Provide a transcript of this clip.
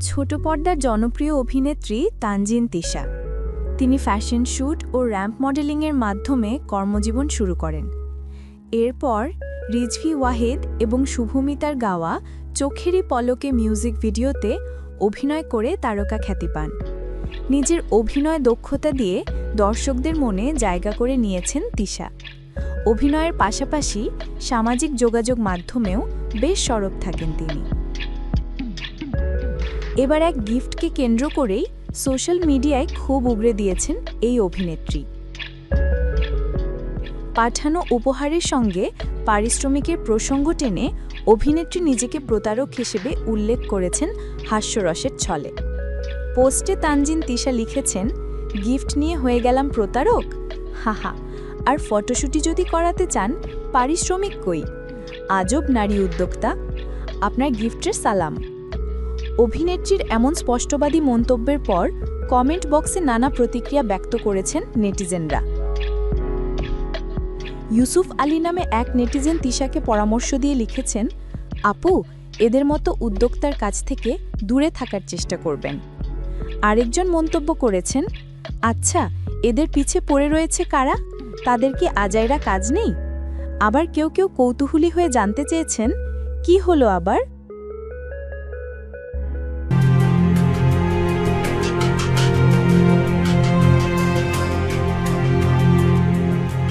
ছোট পর্দার জনপ্রিয় অভিনেত্রী তানজিন তিশা। তিনি ফ্যাশন শ্যুট ও র্যাম্প মডেলিংয়ের মাধ্যমে কর্মজীবন শুরু করেন। এরপর রিজভি ওয়াহেদ এবং শুভমিতার গাওয়া চোখেরই পলকে মিউজিক ভিডিওতে অভিনয় করে তারকা খ্যাতি পান। নিজের অভিনয় দক্ষতা দিয়ে দর্শকদের মনে জায়গা করে নিয়েছেন তিশা। অভিনয়ের পাশাপাশি সামাজিক যোগাযোগ মাধ্যমেও বেশ সরব থাকেন তিনি। এবার এক গিফটকে কেন্দ্র করেই সোশ্যাল মিডিয়ায় খুব উগরে দিয়েছেন এই অভিনেত্রী। পাঠানো উপহারের সঙ্গে পারিশ্রমিকের প্রসঙ্গ টেনে অভিনেত্রী নিজেকে প্রতারক হিসেবে উল্লেখ করেছেন হাস্যরসের ছলে। পোস্টে তানজিন তিশা লিখেছেন, গিফট নিয়ে হয়ে গেলাম প্রতারক? হাহা, আর ফটোশুটি যদি করাতে চান, পারিশ্রমিক কই? আজব নারী উদ্যোক্তা। আপনার গিফটের সালাম। অভিনেত্রীর এমন স্পষ্টবাদী মন্তব্যের পর কমেন্ট বক্সে নানা প্রতিক্রিয়া ব্যক্ত করেছেন নেটিজেনরা। ইউসুফ আলী নামে এক নেটিজেন তিশাকে পরামর্শ দিয়ে লিখেছেন, আপু, এদের মতো উদ্যোক্তার কাছ থেকে দূরে থাকার চেষ্টা করবেন। আরেকজন মন্তব্য করেছেন আচ্ছা এদের পিছে পড়ে রয়েছে কারা? তাদের কি আজাইরা কাজ নেই? আবার কেউ কেউ কৌতূহলী হয়ে জানতে চেয়েছেন, কি হলো আবার?